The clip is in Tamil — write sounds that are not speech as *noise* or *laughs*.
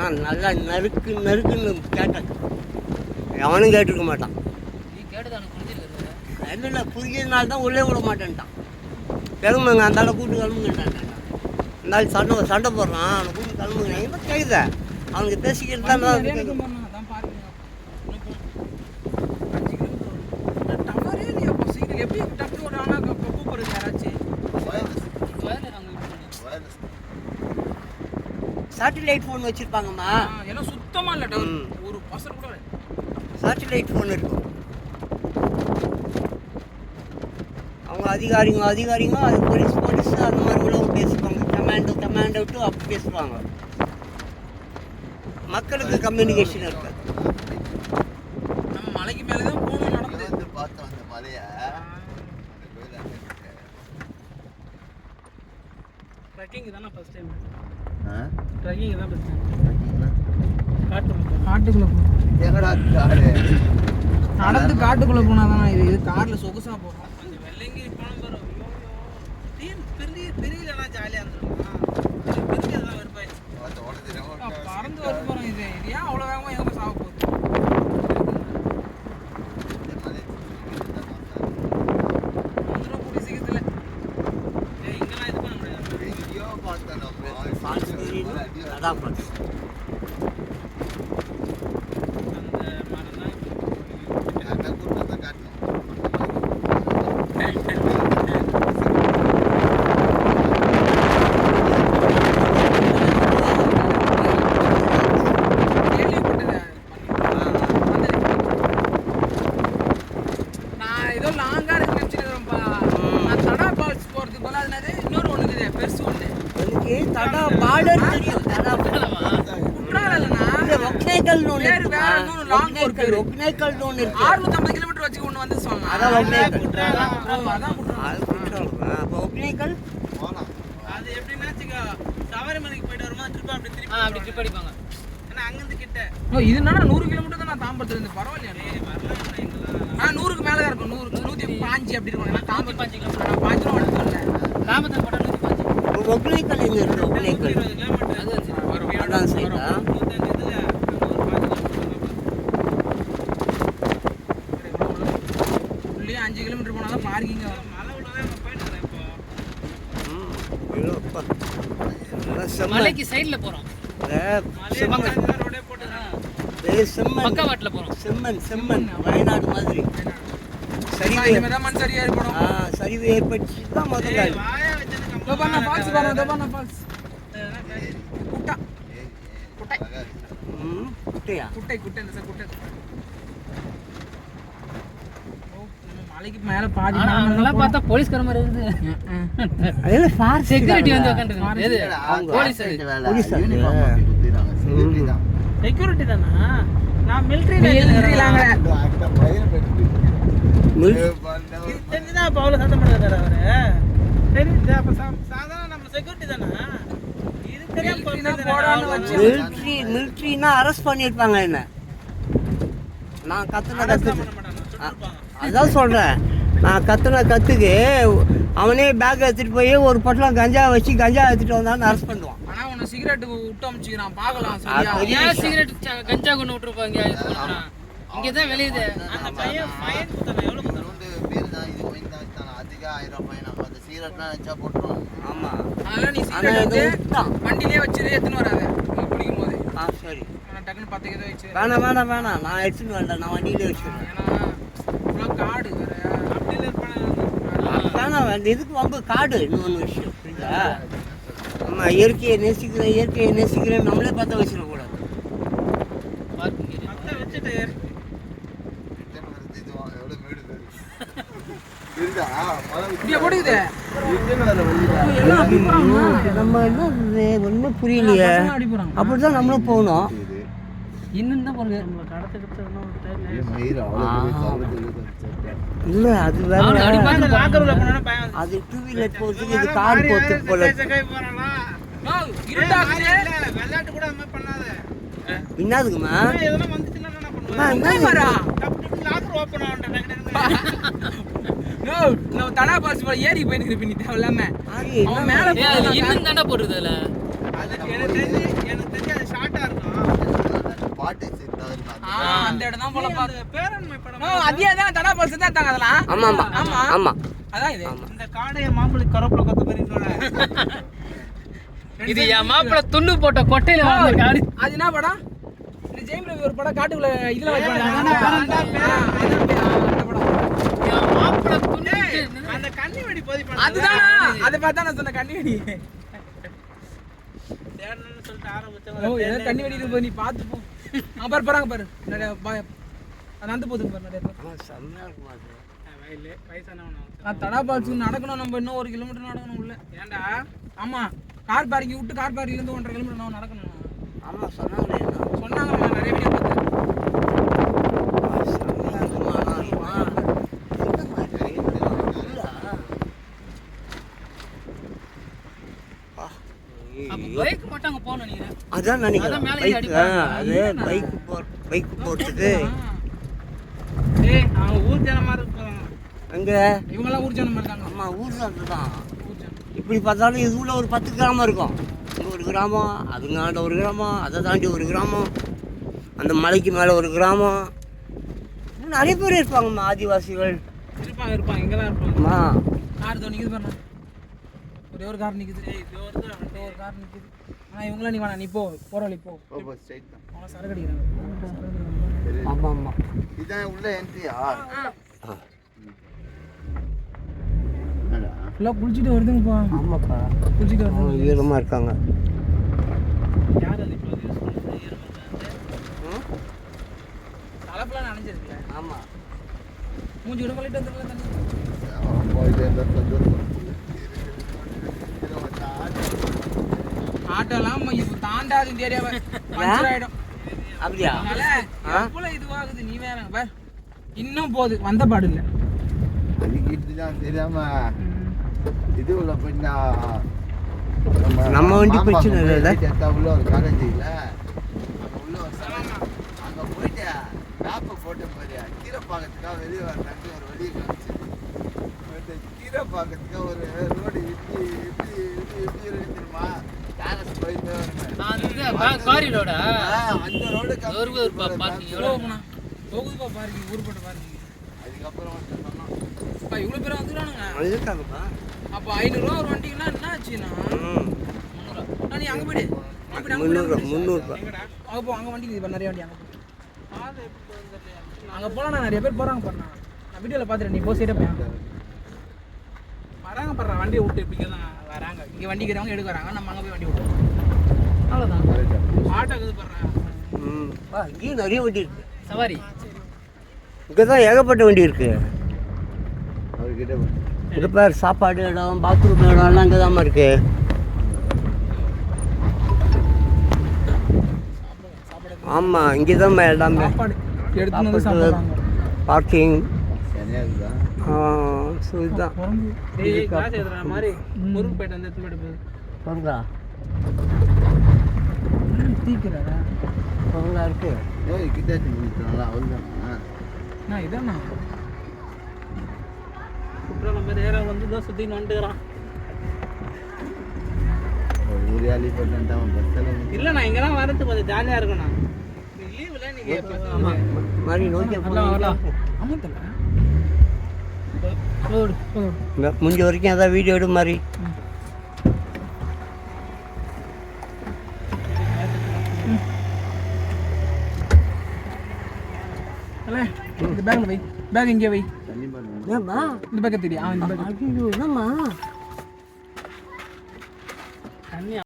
ஆனால் நல்லா நறுக்கு நறுக்குன்னு கேட்டேன். எவனும் கேட்டிருக்க மாட்டான். இல்லை புரிஞ்சதுனால தான் உள்ளே விட மாட்டேன்ட்டான். கிளம்புங்க அந்த ஆளை கூட்டு கிளம்புங்கட்டான் இந்த ஆள் சண்டை சண்டை போடுறான் அவனை கூட்டு கிளம்புங்க. என்ன கேட்குத அவனுக்கு பேசிக்கிட்டு தான் நான் நிறைய கேக்குது. நிற்கும் பாருங்க, அதான் பாருங்க. அஞ்சு கிலோமீட்டர் வரும். இந்த டவரே இல்லையா அப்போ சிக்னல் எப்படி டக்குனு ஒரு ஆனா க- க- கூப்பிடுறது யாராச்சும் வயலில் நாங்கள் சேட்டலைட் ஃபோன் வச்சுருப்பாங்கம்மா. ஏன்னா சுத்தமா இல்ல டவர். ஒரு பசர் கூட இல்ல. சேட்டலைட் ஃபோன் இருக்கும் அவங்க அதிகாரிங்க அதிகாரிங்க அது போலீஸ் போலீஸ் அந்த மாதிரி உழவு பேசுவாங்க கமாண்டோ கமாண்டோ டு அப்படி பேசுவாங்க. மக்களுக்கு கம்யூனிகேஷன் இருக்கு நம்ம மலைக்கு மேலே தான் போகணும் நடந்து வந்து பார்த்தோம் அந்த மலையை. ட்ரெக்கிங் தானே ஃபர்ஸ்ட் டைம்? ட்ரெக்கிங் தான் பார்த்தீங்களா? காட்டுக்குள்ள காட்டுக்குள்ள போகணும். எங்கடா காடு? நடந்து காட்டுக்குள்ள போனா தானே இது இது கார்ல சொகுசா போகும் அந்த வெள்ளைங்கிரி போன பாரு. ஐயோ, ஐயோ. பெரிய பெரியலனா ஜாலியா இருந்துருமா பெரிய தான் வெறுப்பாயிடுச்சு பார்த்து உடஞ்சிரும். ஆ, பறந்து வருது பாருங்க இது இது ஏன் அவ்வளோ வேகமாக எங்கே சாக போகுது இந்த மலை சுத்திக்கிட்டு தான் பார்த்தேன். வந்துடும் கூடிய சீக்கிரத்தில் ஏய் இங்கெல்லாம் இது பண்ண முடியாது எங்கேயோ பார்த்தேன் நம்ம. ஃபால்ஸ் மலை அடி வாங்கி. அதான் ஃபால்ஸ் அந்த மரம் தான் யார்கிட்ட கூட்டிட்டு வந்து காட்டணும். கேள்விப்பட்டது நான் ஏதோ லாங்கா இருக்கு நான் தடா ஃபால்ஸ் போறதுக்கு அது என்னது? இன்னொரு இருக்குது பெருசு எனக்கு தடா பார்டர் தெரியும். தடா குற்றாலம் இல்லைண்ணா இல்ல ஒக்னேக்கல்னு ஒன்று பேர் வேற இன்னொரு long ஒரு பேரு. ஒக்னேக்கல்னு ஒன்று இருக்கு. ஆறுநூத்தம்பது கிலோமீட்டர் வச்சு ஒன்று வந்து சொன்னாங்க அதான் ஒக்னேக்கல் அதான் குற்றாலம். அது குற்றாலம். அப்போ ஒக்னேக்கல் போலாம். அது எப்படின்னா சபரிமலைக்கு போயிட்டு வரும்போது trip அப்படி திருப்பி அப்படி ட்ரிப் அடிப்பாங்க. இது என்னடா நூறு கிலோமீட்டர் தான் நான் தாம்பரத்துல இருந்து? பரவாயில்லையா? ஆ நூறுக்கு மேல தான் இருக்கும். நூறு நூத்தி பாஞ்சு அப்படி இருக்கும். நான் தாம்பரம் பாஞ்சு கிலோமீட்டர் நான் பாஞ்சு ரூபா எடுத்துருந்தேன் காமத்தில் போட்டால் நூற்றி பாஞ்சு. ஒக்னேக்கல் எங்க இருக்கு? ஒக்னேக்கல் அது வந்து அதான் சைடா அஞ்சு கிலோமீட்டர். போனால் தான் பார்க்கிங் வரும். மலைக்கு சைடில் போகிறோம் செம்மண். செம்மண் செம்மண். வயநாடு மாதிரி. சரிவு. சரிவு ஏற்பட்டுச்சு தான் முதல்ல இதோ பாருண்ணா, falls பாருண்ணா, இதோ பாருண்ணா, falls. குட்டா ஏய், குட்டை. ஏய், அழகா இருக்கு. ம் குட்டையா குட்டை குட்டை இந்த side குட்டை ஓ, மலைக்கு மேல பாதி பார்த்தா போலீஸ்கார மாதிரி அதெல்லாம் ஃபாரஸ்ட் செக்யூரிட்டி வந்து உட்காந்துருக்கு எது? போலீஸ். போலீஸ். யூனிஃபார்ம் security தான். செக்யூரிட்டி நான் அவ்வளோ சத்தம் பண்ணுறாரு அவரு? அப்போ சாதாரண நம்ம செக்யூரிட்டி தானே? மிலிட்ரி மிலிட்ரினா அரெஸ்ட் பண்ணியிருப்பாங்க என்ன? நான் கத்துன கத்துக்கு அ- அதான் சொல்கிறேன் நான் கத்துன கத்துக்கு அவனே பேக் எடுத்துட்டு போய் ஒரு பொட்டலம் கஞ்சா வச்சு கஞ்சா எடுத்துட்டு வந்தான்னு அரெஸ்ட் பண்ணுவான் ஆனா உன்னை சிகரெட் விட்டு அமிச்சுக்கிறான் பார்க்கலாம் அது சரியா பெரிய ஏன் விஷயம். சிகரெட் கஞ்சா கொண்டு விட்டுருப்பாங்க? இங்கே தான் வெளியுது. அந்த பையன் ஃபைன் குத்தான எவ்வளோ துண்டு பீர் தான் இது ஒயின் தான் வித்தாங்க. அதுக்கே ஆயிரம் ரூபாய். நம்ம அந்த cigarette-லாம் வச்சா போட்டுருவாங்க. ஆமாம் அதெல்லாம் நீ ஆனால் சிகரெட் வந்து விட்டான் வண்டியிலே வச்சுட்டு எடுத்துன்னு வராது. நீ குடிக்கும் போது ஆ சரி. நான் டக்குன்னு கிலோ வச்சு. வேணாம் வேணாம் வேணாம். நான் எடுத்துட்டு வேண்டாம் நான் வண்டியிலே வச்சுருவேன் ஏன்னா காடு வேற. அப்படியே இருப்பான இதுக்கு வம்பு காடு. இன்னொன்று விஷயம் புரியுதா? நம்ம இயற்கையை நேசிக்கிறேன் இயற்கையை நேசிக்கிறேன் நம்மளே பார்த்து வச்சிடக்கூடாது. நம்ம என்ன ஒன்றுமே புரியலையே. அப்படிதான் நம்மளும் போகணும். இன்னும் தான் தெரியுது. இல்லை அது வேற அது டூ வீலர் போகிறதுக்கு இது கார் போகிறதுக்கு போல என்னதுக்குமா நோ *laughs* தடா பாஸ் ஏறி போயிருக்கிறேன் பின்னி தேவையில்லாம. மேல இன்னும் தாண்டா போடுறது அதில் அதுக்கு எனக்கு தெரிஞ்சு எனக்கு தெரிஞ்சு அது ஷார்ட்டா இருக்கும் அந்த இடம் தான் போல பாரு. பேரண்மை படம் அதே தான் தடா பல்ஸ் தான் தாங்க அதெல்லாம். ஆமா ஆமா. ஆமா. ஆமா. அதான் இது. இந்த காடைய மாம்பழி கருவேப்பிலை கொத்த பெரிய இது என் மாப்பிள்ள துண்ணு போட்ட கொட்டையில வாழ்ந்த காடு. அது என்ன படம்? இந்த ஜெயம் ரவி ஒரு படம் காட்டுக்குள்ள இதுல அந்த கண்ணி வெடி போதி அதுதான்? அதை பார்த்தா நான் சொன்ன கண்ணி வெடி தேடணும்னு சொல்லிட்டு ஏதோ கண்ணி வெடி நீ பார்த்து போ. பாரு போறாங்க பாரு. நிறைய நந்து போதுங்க பாரு நிறைய பேர். நான் தடா பால்ஸுக்கு நடக்கணும் நம்ம இன்னும் ஒரு கிலோமீட்டர் நடக்கணும் உள்ள. ஏன்டா? ஆமா கார் பார்க்கிங் விட்டு கார் பார்க்கிங் இருந்து ஒன்றரை கிலோமீட்டர் நான் நடக்கணும் ஆமா? சொன்னாங்க நான் நிறைய வீடியோ பார்த்தேன் செம்மையா இருக்குமா, ஆனா இருக்குமா? என்னம்மா இது? இல்ல. ஆ, அப்ப ஐயோ. பைக் மட்டும் அங்க போகணும் நீங்க. அதான் நினைக்கிறேன். அதான் மேலே பைக். அது பைக் போ பைக் போறதுக்கு ஏய் அவங்க ஊர் ஜனமா இருப்பாங்க அங்க இவங்கெல்லாம் ஊர் ஜனம் இருக்காங்க. அம்மா ஊர் தான். ஊர் ஜனம் இப்படி பார்த்தாலும் இது உள்ள ஒரு பத்து கிராமம் இருக்கும். இங்க ஒரு கிராமம் அதுங்காண்ட ஒரு கிராமம் அதை தாண்டி ஒரு கிராமம் அந்த மலைக்கு மேலே ஒரு கிராமம். நிறைய பேர் இருப்பாங்கம்மா ஆதிவாசிகள். இருப்பாங்க இருப்பாங்க இங்கதான் இருப்பாங்க. அம்மா. கார் தோ நிக்குது பாருண்ணா ஒரே ஒரு கார் வருது ஒரே ஒரு கார் நிக்குது. ஆனா இவங்களாம் நீ வேணாம் நீ போ போற வழி போ. தான். அவங்க சரக்கு அடிக்கிறாங்க. ஆமாம் ஆமாம் இதான் உள்ள என்ட்ரியா ஃபுல்லாக குளிச்சுட்டு வருதுங்கப்பா. ஆமாப்பா குளிச்சுட்டு வருது ஈரமாக இருக்காங்க. யார் அது? இப்போ தலைப்பெல்லாம் நனைஞ்சிருக்குல்ல. ஆமாம் மூஞ்சி விட கழிட்டு வந்துருக்கல தண்ணி போயிட்டு இருந்தா சந்தோஷம் ஆட்டோலாம் இப்போ தாண்டாது இந்த ஏரியாவை. ஆயிடும். அப்படியா? எவ்வளவு இதுவாகுது நீ வேற பார் இன்னும் போகுது வந்த பாடு இல்லை. அன்னைக்கு தான் தெரியாம இது உள்ள போயிட்டா நம்ம வண்டி பிரச்சனை இல்லைல்ல? உள்ள ஒரு காலேஜ் இல்ல? அங்க உள்ள ஒரு. அங்க போயிட்டு மேப்பை போட்டு பாரு. கீரை பார்க்கறதுக்காக வெளியே வர ஒரு வழியை காமிச்சு. போயிட்டு கீரை பார்க்கறதுக்காக ஒரு ரோடு இப்படி இப்படி இப்படி இப்படி இருக்கு தெரியுமா டேரஸ் போயிட்டு வருங்க அந்த காரிலோட அந்த ரோடு ஒரு ஒரு பா- parking எவ்வளவு? போகும்ண்ணா போகுதுப்பா பாருங்க ஊருப்பட்ட பாருங்க. அதுக்கப்புறம் அப்பா இவ்வளோ பேர் வந்துடுறானுங்க இருக்காங்கப்பா அப்போ ஐநூறுரூவா ஒரு வண்டிக்குன்னா என்ன ஆச்சுண்ணா ம். அண்ணா, நீ அங்கே போயிடு. அங்கே போயிடு, அங்கே முந்நூறுரூவா முந்நூறுரூவா அங்கே போ அங்கே வண்டி இருக்குது நிறைய வண்டி அங்கே அங்கே போகலாம் நிறைய பேர் போகிறாங்க பாருண்ணா. நான் வீடியோவில் பார்த்துட்டேன் நீ போ சைடாக போய் வராங்க பாரு வண்டியை விட்டு இப்படிங்க தான் வராங்க. இங்கே வண்டி இருக்கிறவங்க எடுக்க வராங்க நம்ம அங்கே போய் வண்டி விட்டுருவோம் அவ்வளோதான் ம் இங்கேயும் நிறைய வண்டி இருக்கு. சவாரி. இங்கே தான் ஏகப்பட்ட வண்டி இருக்கு. அவர்கிட்ட இது பேர் சாப்பாடு இடம் பாத்ரூம் இடம்லாம் இங்கே தான் இருக்கு. ஆமாம் இங்கே தான் எல்லாமே. பார்க்கிங் ஸோ இதுதான். குரங்கு தீக்கிறாரா சொல்கிறா இருக்கு. ஏய் கிட்டாச்சி முடிச்சாங்களா அவ்வளோதானா நான் இதாண்ணா. குற்றாலம் பேர் ஏற வந்து தான் சுற்றின்னு வந்துக்கிறான் ஒரு ஊரியாளி பண்ணிட்டு அவன் பஸ்ஸில் இல்லை நான் இங்கெல்லாம் வரது கொஞ்சம் ஜாலியாக இருக்கணும் லீவில் நீங்கள் நோக்கி ஆமாம் தல முடிஞ்ச வரைக்கும் அதான் வீடியோ எடு மாதிரி இந்த பேக்ல வை. பேக் இங்கே வை. இந்த பேக்கை தெரியும் ஆ இந்த பேக்